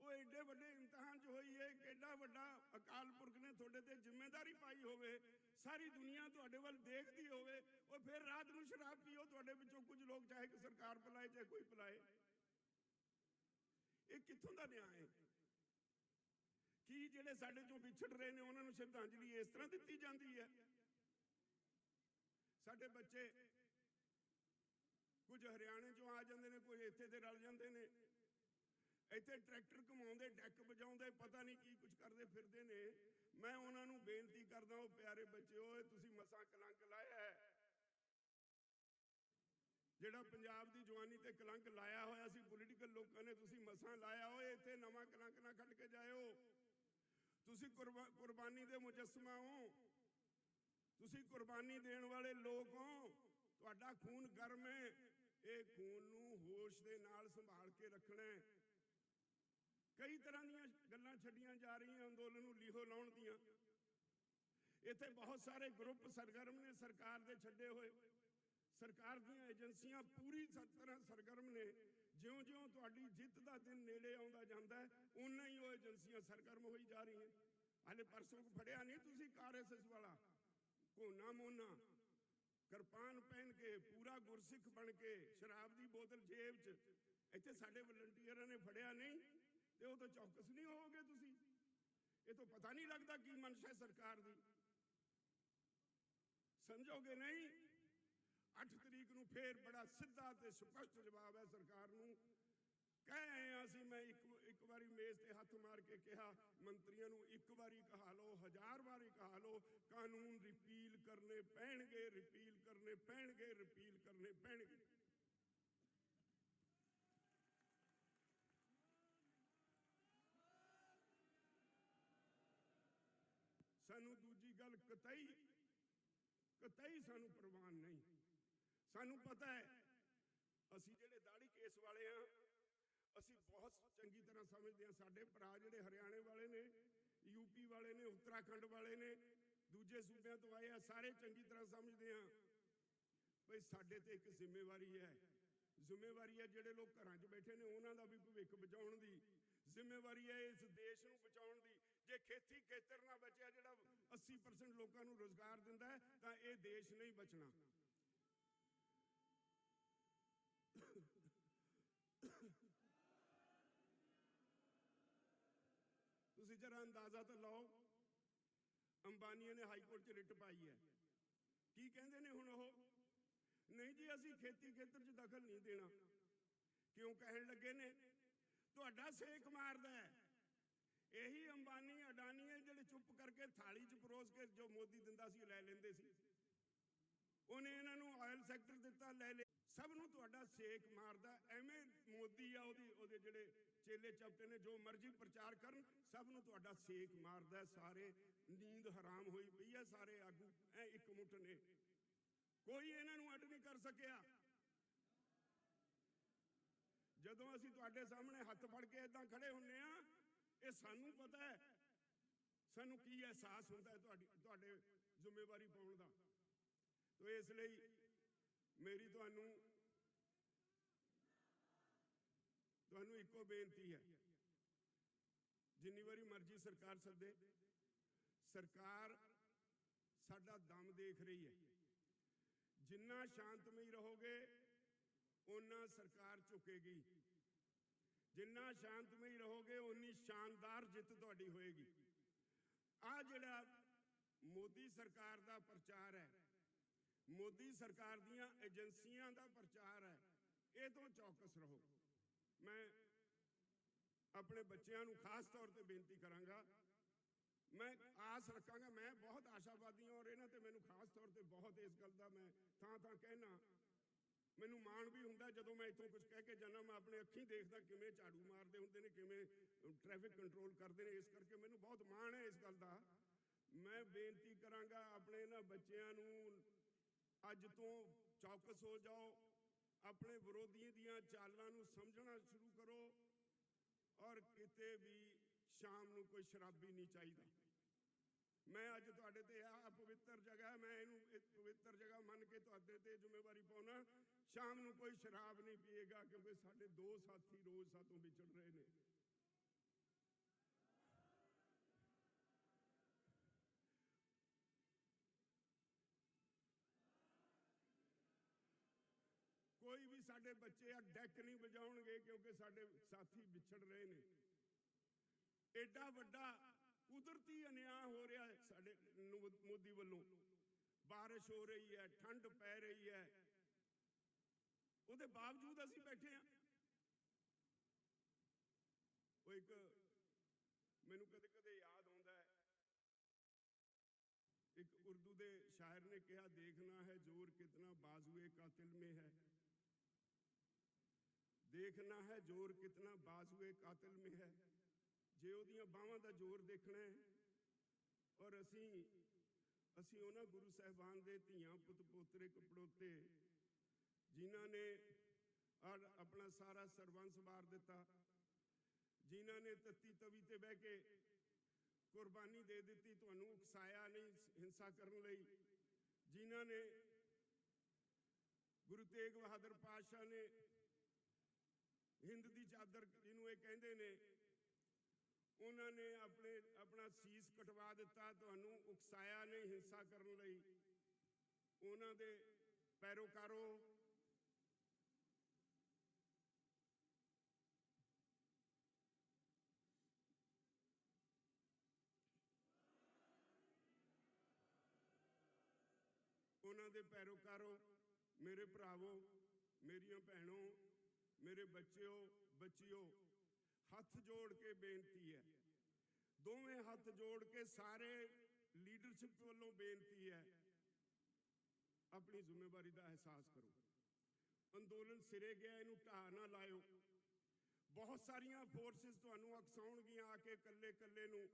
ਉਹ ਐਡੇ ਵੱਡੇ ਇਮਤਿਹਾਨ 'ਚ ਹੋਈ ਏ, ਕਿੱਡਾ ਵੱਡਾ ਅਕਾਲ ਪੁਰਖ ਨੇ ਤੁਹਾਡੇ ਤੇ ਜ਼ਿੰਮੇਵਾਰੀ ਪਾਈ ਹੋਵੇ। ਸਾਰੀ ਦੁਨੀਆ ਤੁਹਾਡੇ ਵੱਲ ਦੇਖਦੀ ਹੋਵੇ ਉਹ ਫਿਰ ਰਾਤ ਨੂੰ ਸ਼ਰਾਬ ਪੀਓ, ਤੁਹਾਡੇ ਵਿੱਚੋਂ ਕੁਝ ਲੋਕ ਚਾਹੇ ਕਿ ਸਰਕਾਰ ਪਲਾਏ ਚਾਹੇ ਕੋਈ ਪਲਾਏ ਇਹ ਕਿੱਥੋਂ ਦਾ ਨਿਆਂ ਹੈ? ਕੀ ਜਿਹੜੇ ਸਾਡੇ ਚੋਂ ਵਿਛੜ ਰਹੇ ਨੇ, ਉਹਨਾਂ ਨੂੰ ਸ਼ਰਧਾਂਜਲੀ ਇਸ ਤਰ੍ਹਾਂ ਦਿੱਤੀ ਜਾਂਦੀ ਹੈ? ਸਾਡੇ ਬੱਚੇ ਕੁਝ ਹਰਿਆਣੇ ਚੋਂ ਆ ਜਾਂਦੇ ਨੇ ਕੋਈ ਇੱਥੇ ਤੇ ਰਲ ਜਾਂਦੇ ਨੇ। ਇੱਥੇ ਟਰੈਕਟਰ ਘੁਮਾਉਂਦੇ, ਡੈਕ ਵਜਾਉਂਦੇ, ਪਤਾ ਨਹੀਂ ਕੀ ਕੁਝ ਕਰਦੇ ਫਿਰਦੇ ਨੇ। ਮੈਂ ਉਹਨਾਂ ਨੂੰ ਬੇਨਤੀ ਕਰਦਾ ਉਹ ਪਿਆਰੇ ਬੱਚੇ, ਓਏ, ਤੁਸੀਂ ਮਸਾਂ ਕਲੰਕ ਲਾਇਆ ਹੈ। ਜਿਹੜਾ ਪੰਜਾਬ ਦੀ ਜਵਾਨੀ ਤੇ ਕਲੰਕ ਲਾਇਆ ਹੋਇਆ ਸੀ ਪੋਲੀਟੀਕਲ ਲੋਕਾਂ ਨੇ ਤੁਸੀਂ ਮਸਾਂ ਲਾਇਆ, ਓਏ, ਇੱਥੇ ਨਵਾਂ ਕਲੰਕ ਨਾ ਕੱਢ ਕੇ ਜਾਇਓ। ਤੁਸੀਂ ਕੁਰਬਾਨੀ ਦੇ ਮੁਜੱਸਮਾ ਹੋ। ਤੁਸੀਂ ਕੁਰਬਾਨੀ ਦੇਣ ਵਾਲੇ ਲੋਕ ਹੋ। ਤੁਹਾਡਾ ਖੂਨ ਗਰਮ ਹੈ। ਇਹ ਖੂਨ ਨੂੰ ਹੋਸ਼ ਦੇ ਨਾਲ ਸੰਭਾਲ ਕੇ ਰੱਖਣਾ ਕਈ ਤਰ੍ਹਾਂ ਦੀਆਂ ਗੱਲਾਂ ਛੱਡੀਆਂ ਜਾ ਰਹੀਆਂ ਅੰਦੋਲਨ ਨੂੰ ਲੀਹੋ ਲਾਉਣ ਦੀਆਂ। ਇੱਥੇ ਬਹੁਤ ਸਾਰੇ ਗਰੁੱਪ ਸਰਗਰਮ ਨੇ ਸਰਕਾਰ ਦੇ ਛੱਡੇ ਹੋਏ। ਸਰਕਾਰ ਦੀਆਂ ਏਜੰਸੀਆਂ ਪੂਰੀ ਤਰ੍ਹਾਂ ਸਰਗਰਮ ਨੇ। ਜਿਉਂ-ਜਿਉਂ ਤੁਹਾਡੀ ਜਿੱਤ ਦਾ ਦਿਨ ਨੇੜੇ ਆਉਂਦਾ ਜਾਂਦਾ ਹੈ ਉਨਾ ਹੀ ਉਹ ਏਜੰਸੀਆਂ ਸਰਗਰਮ ਹੋਈ ਜਾ ਰਹੀਆਂ। ਹਾਲੇ ਪਰਸੋਂ ਫੜਿਆ ਨਹੀਂ ਤੁਸੀਂ ਆਰਐਸਐਸ ਵਾਲਾ। ਕੋਨਾ ਮੋਨਾ, ਕਿਰਪਾਨ ਪਹਿਨ ਕੇ, ਪੂਰਾ ਗੁਰਸਿੱਖ ਬਣ ਕੇ, ਸ਼ਰਾਬ ਦੀ ਬੋਤਲ ਜੇਬ 'ਚ। ਇੱਥੇ ਸਾਡੇ ਵਲੰਟੀਅਰਾਂ ਨੇ ਫੜਿਆ ਨਹੀਂ। ਤੇ ਉਹ ਤਾਂ ਚੌਕਸ ਨਹੀਂ ਹੋਵੋਗੇ ਤੁਸੀਂ। ਇਹ ਤਾਂ ਪਤਾ ਨਹੀਂ ਲੱਗਦਾ ਕੀ ਮਨਸ਼ਾ ਸਰਕਾਰ ਦੀ। ਸਮਝੋਗੇ ਨਹੀਂ? 8 ਤਰੀਕ ਨੂੰ ਫੇਰ ਬੜਾ ਸਿੱਧਾ ਤੇ ਸਪਸ਼ਟ ਜਵਾਬ ਹੈ ਸਰਕਾਰ ਨੂੰ। ਕਹਿ ਆਏ ਹਾਂ ਅਸੀਂ, ਮੈਂ ਇੱਕ ਇੱਕ ਵਾਰੀ ਮੇਜ਼ ਤੇ ਹੱਥ ਹੱਥ ਮਾਰ ਕੇ ਕਿਹਾ, ਮੰਤਰੀਆਂ ਨੂੰ ਇੱਕ ਵਾਰੀ ਕਹਾ ਲਓ, ਹਜ਼ਾਰ ਵਾਰੀ ਕਹਾ ਲਓ, ਕਾਨੂੰਨ ਰਿਪੀਲ ਕਰਨੇ ਪੈਣਗੇ ਰਿਪੀਲ ਕਰਨੇ ਪੈਣਗੇ ਰਿਪੀਲ ਕਰਨੇ ਪੈਣਗੇ ਸਾਨੂੰ ਦੂਜੀ ਗੱਲ ਕਤਈ ਕਤਈ ਸਾਨੂੰ ਪ੍ਰਵਾਨ ਨਹੀਂ। ਸਾਨੂੰ ਪਤਾ ਹੈ, ਅਸੀਂ ਜਿਹੜੇ ਦਾੜੀ ਕੇਸ ਵਾਲੇ ਆ ਅਸੀਂ ਬਹੁਤ ਚੰਗੀ ਤਰ੍ਹਾਂ ਸਮਝਦੇ ਹਾਂ। ਸਾਡੇ ਭਰਾ ਜਿਹੜੇ ਹਰਿਆਣੇ ਵਾਲੇ ਨੇ ਯੂਪੀ ਵਾਲੇ ਨੇ, ਉੱਤਰਾਖੰਡ ਵਾਲੇ ਨੇ, ਦੂਜੇ ਸੂਬਿਆਂ ਤੋਂ ਆਏ ਆ, ਸਾਰੇ ਚੰਗੀ ਤਰ੍ਹਾਂ ਸਮਝਦੇ ਆ ਭਈ ਸਾਡੇ ਤੇ ਇੱਕ ਜ਼ਿੰਮੇਵਾਰੀ ਹੈ। ਜ਼ਿੰਮੇਵਾਰੀ ਹੈ ਜਿਹੜੇ ਲੋਕ ਘਰਾਂ 'ਚ ਬੈਠੇ ਨੇ, ਉਹਨਾਂ ਦਾ ਵੀ ਭਵਿੱਖ ਬਚਾਉਣ ਦੀ। ਜ਼ਿੰਮੇਵਾਰੀ ਹੈ ਇਸ ਦੇਸ਼ ਨੂੰ ਬਚਾਉਣ ਦੀ। ਜੇ ਖੇਤੀ ਖੇਤਰ ਨਾ ਬਚਿਆ ਜਿਹੜਾ 80% ਲੋਕਾਂ ਨੂੰ ਰੋਜ਼ਗਾਰ ਦਿੰਦਾ ਹੈ, ਤਾਂ ਇਹ ਦੇਸ਼ ਨਹੀਂ ਬਚਣਾ। ਤੁਸੀਂ ਜਰਾ ਅੰਦਾਜ਼ਾ ਤਾਂ ਲਾਓ, ਅੰਬਾਨੀਆਂ ਨੇ ਹਾਈ ਕੋਰਟ 'ਚ ਰਿਟ ਪਾਈ ਹੈ। ਕੀ ਕਹਿੰਦੇ ਨੇ ਹੁਣ ਉਹ? ਨਹੀਂ ਜੀ, ਅਸੀਂ ਖੇਤੀ ਖੇਤਰ 'ਚ ਦਖਲ ਨਹੀਂ ਦੇਣਾ। ਕਿਉਂ ਕਹਿਣ ਲੱਗੇ ਨੇ? ਤੁਹਾਡਾ ਸੇਕ ਮਾਰਦਾ ਹੈ। ਇਹੀ ਅੰਬਾਨੀ ਅਡਾਨੀ ਹੈ ਜਿਹੜੇ ਚੁੱਪ ਕਰਕੇ ਥਾਲੀ 'ਚ ਪਰੋਸ ਕੇ ਜੋ ਮੋਦੀ ਦਿੰਦਾ ਸੀ ਲੈ ਲੈਂਦੇ ਸੀ। ਉਹਨੇ ਇਹਨਾਂ ਨੂੰ ਆਇਲ ਸੈਕਟਰ ਦਿੱਤਾ, ਲੈ ਲੈ। ਸਭ ਨੂੰ ਤੁਹਾਡਾ ਸੇਕ ਮਾਰਦਾ, ਐਵੇਂ ਮੋਦੀ ਆ ਉਹਦੀ, ਉਹਦੇ ਜਿਹੜੇ ਚੇਲੇ ਚਪਟੇ ਨੇ, ਜੋ ਮਰਜ਼ੀ ਪ੍ਰਚਾਰ ਕਰਨ, ਸਭ ਨੂੰ ਤੁਹਾਡਾ ਸੇਕ ਮਾਰਦਾ, ਸਾਰੇ ਨੀਂਦ ਹਰਾਮ ਹੋਈ ਪਈ ਹੈ ਸਾਰੇ ਆਗੂ ਐ ਇੱਕ ਮੁੱਠ ਨੇ। ਕੋਈ ਇਹਨਾਂ ਨੂੰ ਅੱਡ ਨਹੀਂ ਕਰ ਸਕਿਆ। ਜਦੋਂ ਅਸੀਂ ਤੁਹਾਡੇ ਸਾਹਮਣੇ ਹੱਥ ਫੜ ਕੇ ਇਦਾਂ ਖੜੇ ਹੁੰਨੇ ਆ ਇਹ ਸਾਨੂੰ ਪਤਾ ਹੈ। ਸਾਨੂੰ ਕੀ ਅਹਿਸਾਸ ਹੁੰਦਾ ਹੈ ਤੁਹਾਡੀ ਤੁਹਾਡੇ ਜ਼ਿੰਮੇਵਾਰੀ ਪਾਉਣ ਦਾ? ਤੋ ਇਸ ਲਈ ਮੇਰੀ ਤੁਹਾਨੂੰ ਤੁਹਾਨੂੰ ਇੱਕੋ ਬੇਨਤੀ ਹੈ। ਜਿੰਨੀ ਵਾਰੀ ਮਰਜ਼ੀ ਸਰਕਾਰ ਸੱਦੇ, ਸਰਕਾਰ ਸਾਡਾ ਦਮ ਦੇਖ ਰਹੀ ਹੈ। ਜਿੰਨਾ ਸ਼ਾਂਤਮਈ ਰਹੋਗੇ, ਓਨਾ ਸਰਕਾਰ ਝੁਕੇਗੀ। ਜਿੰਨਾ ਸ਼ਾਂਤਮਈ ਰਹੋਗੇ, ਓਨੀ ਸ਼ਾਨਦਾਰ ਜਿੱਤ ਤੁਹਾਡੀ ਹੋਏਗੀ। ਆ ਜਿਹੜਾ ਮੋਦੀ ਸਰਕਾਰ ਦਾ ਪ੍ਰਚਾਰ ਹੈ, ਮੋਦੀ ਸਰਕਾਰ ਦੀਆਂ ਏਜੰਸੀਆਂ ਦਾ ਪ੍ਰਚਾਰ ਹੈ, ਇਹ ਤੋਂ ਚੌਕਸ ਰਹੋ। ਮੈਂ ਆਪਣੇ ਬੱਚਿਆਂ ਨੂੰ ਖਾਸ ਤੌਰ ਤੇ ਬੇਨਤੀ ਕਰਾਂਗਾ, ਮੈਂ ਆਸ ਰੱਖਾਂਗਾ, ਮੈਂ ਬਹੁਤ ਆਸ਼ਾਵਾਦੀ ਹਾਂ ਔਰ ਇਹਨਾਂ ਤੇ ਮੈਨੂੰ ਖਾਸ ਤੌਰ ਤੇ ਬਹੁਤ ਇਸ ਗੱਲ ਦਾ ਮੈਂ ਥਾਂ ਥਾਂ ਕਹਿਣਾ ਮੈਨੂੰ ਮਾਣ ਵੀ ਹੁੰਦਾ ਜਦੋਂ ਮੈਂ ਇੱਥੋਂ ਕੁਝ ਕਹਿ ਕੇ ਜਾਣਾ ਮੈਂ ਆਪਣੇ ਅੱਖੀਂ ਦੇਖਦਾ ਕਿਵੇਂ ਝਾੜੂ ਮਾਰਦੇ ਹੁੰਦੇ ਨੇ, ਕਿਵੇਂ ਟ੍ਰੈਫਿਕ ਕੰਟਰੋਲ ਕਰਦੇ ਨੇ, ਇਸ ਕਰਕੇ ਮੈਨੂੰ ਬਹੁਤ ਮਾਣ ਹੈ ਇਸ ਗੱਲ ਦਾ। ਮੈਂ ਬੇਨਤੀ ਕਰਾਂਗਾ ਆਪਣੇ ਇਹਨਾਂ ਬੱਚਿਆਂ ਨੂੰ, ਅੱਜ ਤੋਂ ਚੌਕਸ ਹੋ ਜਾਓ, ਆਪਣੇ ਵਿਰੋਧੀਆਂ ਦੀਆਂ ਚਾਲਾਂ ਨੂੰ ਸਮਝਣਾ ਸ਼ੁਰੂ ਕਰੋ, ਔਰ ਕਿਤੇ ਵੀ ਸ਼ਾਮ ਨੂੰ ਕੋਈ ਸ਼ਰਾਬੀ ਨਹੀਂ ਚਾਹੀਦਾ। ਮੈਂ ਅੱਜ ਤੁਹਾਡੇ ਤੇ ਆ ਪਵਿੱਤਰ ਜਗ੍ਹਾ ਮੈਂ ਇਹਨੂੰ ਇੱਕ ਪਵਿੱਤਰ ਜਗ੍ਹਾ ਮੰਨ ਕੇ ਤੁਹਾਡੇ ਤੇ ਜ਼ਿੰਮੇਵਾਰੀ ਪਾਉਣਾ ਸ਼ਾਮ ਨੂੰ ਕੋਈ ਸ਼ਰਾਬ ਨਹੀਂ ਪੀਏਗਾ ਕਿਉਂਕਿ ਸਾਡੇ ਦੋ ਸਾਥੀ ਰੋਜ਼ ਸਾਤੋਂ ਵਿਛੜ ਰਹੇ ਨੇ ਕੋਈ ਵੀ ਸਾਡੇ ਬੱਚੇ ਆ ਡੈਕ ਨਹੀਂ ਵਜਾਉਣਗੇ ਕਿਉਂਕਿ ਸਾਡੇ ਸਾਥੀ ਵਿਛੜ ਰਹੇ ਨੇ ਐਡਾ ਵੱਡਾ ਕੁਦਰਤੀ ਅਨਿਆਂ ਹੋ ਰਿਹਾ ਹੈ ਸਾਡੇ ਨੂੰ- ਮੋਦੀ ਵੱਲੋਂ ਬਾਰਿਸ਼ ਹੋ ਰਹੀ ਹੈ ਠੰਡ ਪੈ ਰਹੀ ਹੈ ਉਹਦੇ ਬਾਵਜੂਦ ਅਸੀਂ ਬੈਠੇ ਆ ਉਹ ਇੱਕ ਮੈਨੂੰ ਕਦੇ ਕਦੇ ਯਾਦ ਆਉਂਦਾ ਹੈ। ਇੱਕ ਉਰਦੂ ਦੇ ਸ਼ਾਇਰ ਨੇ ਕਿਹਾ, ਦੇਖਣਾ ਹੈ ਜ਼ੋਰ ਕਿਤਨਾ ਬਾਜ਼ੂਏ ਕਾਤਿਲ ਮੇ ਹੈ। ਦੇਖਣਾ ਹੈ ਜ਼ੋਰ ਕਿਤਨਾ ਬਾਜ਼ੂਏ ਕਾਤਿਲ ਮੇ ਹੈ। ਜੇ ਉਹਦੀਆਂ ਬਾਹਾਂ ਦਾ ਜ਼ੋਰ ਦੇਖਣਾ ਹੈ ਔਰ ਅਸੀਂ ਅਸੀਂ ਉਹਨਾਂ ਗੁਰੂ ਸਾਹਿਬਾਨ ਦੇ ਧੀਆਂ ਪੁੱਤ ਪੋਤਰੇ ਕਪੜੋਤੇ ਜਿਨ੍ਹਾਂ ਨੇ ਆਪਣਾ ਸਾਰਾ ਸਰਵੰਸ ਵਾਰ ਦਿੱਤਾ, ਜਿਨ੍ਹਾਂ ਨੇ ਤੱਤੀ ਤਵੀ ਤੇ ਬਹਿ ਕੇ ਕੁਰਬਾਨੀ ਦੇ ਦਿੱਤੀ, ਤੁਹਾਨੂੰ ਉਕਸਾਇਆ ਨਹੀਂ ਹਿੰਸਾ ਕਰਨ ਲਈ। ਜਿਨ੍ਹਾਂ ਨੇ ਗੁਰੂ ਤੇਗ ਬਹਾਦਰ ਪਾਤਸ਼ਾਹ ਨੇ ਹਿੰਦ ਦੀ ਚਾਦਰ ਜਿਹਨੂੰ ਇਹ ਕਹਿੰਦੇ ਨੇ, ਉਹਨਾਂ ਨੇ ਆਪਣੇ, ਆਪਣਾ ਸੀਸ ਕਟਵਾ ਦਿੱਤਾ, ਤੁਹਾਨੂੰ ਉਕਸਾਇਆ ਨਹੀਂ ਹਿੰਸਾ ਕਰਨ ਲਈ। ਉਹਨਾਂ ਦੇ ਪੈਰੋਕਾਰੋ ਉਹਨਾਂ ਦੇ ਪੈਰੋਕਾਰੋ, ਮੇਰੇ ਭਰਾਵੋ, ਮੇਰੀਆਂ ਭੈਣੋ, ਮੇਰੇ ਬੱਚਿਓ ਬੱਚਿਓ, ਹੱਥ ਜੋੜ ਕੇ ਬੇਨਤੀ ਹੈ। ਦੋਵੇਂ ਹੱਥ ਜੋੜ ਕੇ ਸਾਰੇ ਲੀਡਰਸ਼ਿਪ ਵੱਲੋਂ ਬੇਨਤੀ ਹੈ, ਆਪਣੀ ਜ਼ਿੰਮੇਵਾਰੀ ਦਾ ਅਹਿਸਾਸ ਕਰੋ। ਅੰਦੋਲਨ ਸਿਰੇ ਗਿਆ, ਇਹਨੂੰ ਢਾਹ ਨਾ ਲਾਇਓ। ਬਹੁਤ ਸਾਰੀਆਂ ਫੋਰਸਸ ਤੁਹਾਨੂੰ ਅਕਸਾਉਣਗੀਆਂ ਆ ਕੇ ਇਕੱਲੇ ਇਕੱਲੇ ਨੂੰ।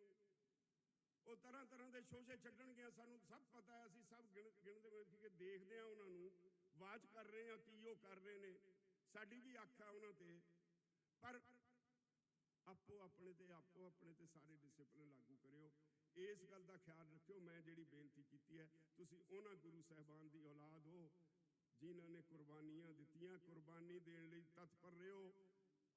ਉਹ ਤਰ੍ਹਾਂ ਤਰ੍ਹਾਂ ਦੇ ਸ਼ੋਸ਼ੇ ਛੱਡਣਗੇ ਸਾਨੂੰ ਸਭ ਪਤਾ ਹੈ, ਅਸੀਂ ਸਭ ਗਿਣ, ਗਿਣਦੇ ਹੋਏ ਕਿ ਦੇਖਦੇ ਆ ਉਹਨਾਂ ਨੂੰ, ਵਾਚ ਕਰ ਰਹੇ ਆ ਕੀ ਉਹ ਕਰ ਰਹੇ ਨੇ। ਸਾਡੀ ਵੀ ਅੱਖ ਆ ਉਹਨਾਂ ਤੇ। ਪਰ ਆਪੋ ਆਪਣੇ ਤੇ, ਆਪੋ ਆਪਣੇ ਤੇ ਸਾਰੇ ਡਿਸਪਲਿਨ ਲਾਗੂ ਕਰਿਓ। ਇਸ ਗੱਲ ਦਾ ਖਿਆਲ ਰੱਖਿਓ, ਮੈਂ ਜਿਹੜੀ ਬੇਨਤੀ ਕੀਤੀ ਹੈ, ਤੁਸੀਂ ਉਹਨਾਂ ਗੁਰੂ ਸਾਹਿਬਾਨ ਦੀ ਔਲਾਦ ਹੋ, ਜਿਨ੍ਹਾਂ ਨੇ ਕੁਰਬਾਨੀਆਂ ਦਿੱਤੀਆਂ। ਕੁਰਬਾਨੀ ਦੇਣ ਲਈ ਤਤਪਰ ਰਹੋ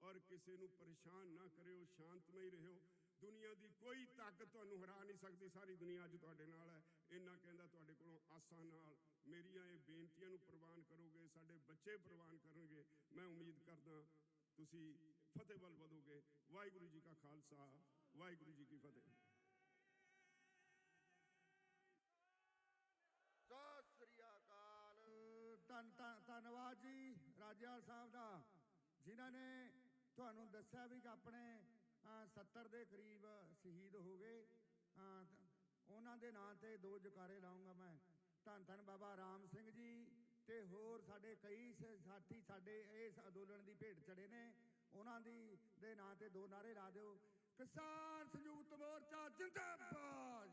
ਔਰ ਕਿਸੇ ਨੂੰ ਪਰੇਸ਼ਾਨ ਨਾ ਕਰਿਓ, ਸ਼ਾਂਤਮਈ ਰਹੋ। ਦੁਨੀਆ ਦੀ ਕੋਈ ਤਾਕਤ ਤੁਹਾਨੂੰ ਹਰਾ ਨਹੀਂ ਸਕਦੀ, ਸਾਰੀ ਦੁਨੀਆ ਅੱਜ ਤੁਹਾਡੇ ਨਾਲ ਹੈ। ਇੰਨਾ ਕਹਿੰਦਾ ਤੁਹਾਡੇ ਕੋਲੋਂ ਆਸਾਂ ਨਾਲ, ਮੇਰੀਆਂ ਇਹ ਬੇਨਤੀਆਂ ਨੂੰ ਪ੍ਰਵਾਨ ਕਰੋਗੇ, ਸਾਡੇ ਬੱਚੇ ਪ੍ਰਵਾਨ ਕਰਨਗੇ। ਮੈਂ ਉਮੀਦ ਕਰਦਾ ਤੁਸੀਂ ਫਤਿਹ ਵੱਲ ਵਧੋਗੇ। ਵਾਹਿਗੁਰੂ ਜੀ ਕਾ ਖਾਲਸਾ, ਵਾਹਿਗੁਰੂ ਜੀ ਕੀ ਫਤਿਹ। ਸਤਿ ਸ੍ਰੀ ਅਕਾਲ। ਧੰਨ ਧੰਨਵਾਦ ਜੀ ਰਾਜੇਵਾਲ ਸਾਹਿਬ ਦਾ, ਜਿਨ੍ਹਾਂ ਨੇ ਤੁਹਾਨੂੰ ਦੱਸਿਆ ਵੀ ਕਿ ਆਪਣੇ 70 ਦੇ ਕਰੀਬ ਸ਼ਹੀਦ ਹੋ ਗਏ। ਉਹਨਾਂ ਦੇ ਨਾਂ ਤੇ ਦੋ ਜਕਾਰੇ ਲਾਉਂਗਾ ਮੈਂ। ਧੰਨ ਧੰਨ ਬਾਬਾ ਰਾਮ ਸਿੰਘ ਜੀ ਤੇ ਹੋਰ ਸਾਡੇ ਕਈ ਸਾਥੀ ਸਾਡੇ ਇਸ ਅੰਦੋਲਨ ਦੀ ਭੇਟ ਚੜੇ ਨੇ। ਉਹਨਾਂ ਦੀ, ਦੇ ਨਾਂ ਤੇ ਦੋ ਨਾਰੇ ਲਾ ਦਿਓ। ਕਿਸਾਨ ਸੰਯੁਕਤ ਮੋਰਚਾ ਜਿੰਦਾਬਾਦ।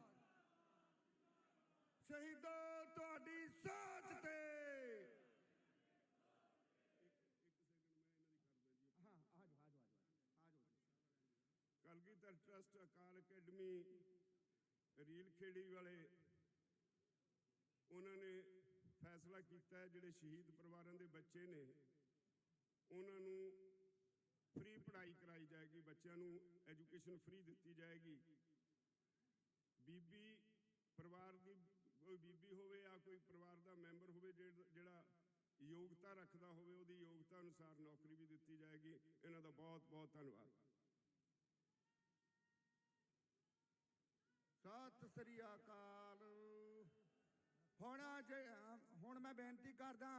ਸ਼ਹੀਦੋ ਤੁਹਾਡੀ ਸੋਚ ਤੇ ਇੱਕ ਸੈਕਿੰਡ ਮੈਂ ਇਹਨਾਂ ਦੀ ਕਰਦਾ ਜੀ ਹਾਂ ਆ ਜਾਓ ਆ ਜਾਓ ਆ ਜਾਓ ਆ ਜਾਓ ਜੀ Kalgidhar trust Akal academy reel ਖੇੜੀ ਵਾਲੇ, ਉਹਨਾਂ ਨੇ ਫੈਸਲਾ ਕੀਤਾ ਜਿਹੜੇ ਸ਼ਹੀਦ ਪਰਿਵਾਰਾਂ ਦੇ ਬੱਚੇ ਨੇ, ਉਹਨਾਂ ਨੂੰ ਫ੍ਰੀ ਪੜ੍ਹਾਈ ਕਰਾਈ ਜਾਏਗੀ, ਬੱਚਿਆਂ ਨੂੰ ਐਜੂਕੇਸ਼ਨ ਫ੍ਰੀ ਦਿੱਤੀ ਜਾਏਗੀ। ਬੀਬੀ ਪਰਿਵਾਰ ਦੀ, ਕੋਈ ਬੀਬੀ ਹੋਵੇ ਜਾਂ ਕੋਈ ਪਰਿਵਾਰ ਦਾ ਮੈਂਬਰ ਹੋਵੇ, ਜਿਹੜਾ ਯੋਗਤਾ ਰੱਖਦਾ ਹੋਵੇ, ਉਹਦੀ ਯੋਗਤਾ ਅਨੁਸਾਰ ਨੌਕਰੀ ਵੀ ਦਿੱਤੀ ਜਾਏਗੀ। ਇਹਨਾਂ ਦਾ ਬਹੁਤ ਬਹੁਤ ਧੰਨਵਾਦ। ਸ੍ਰੀ ਅਕਾਲ। ਹੁਣ ਜੇ ਹੁਣ ਮੈਂ ਬੇਨਤੀ ਕਰਦਾ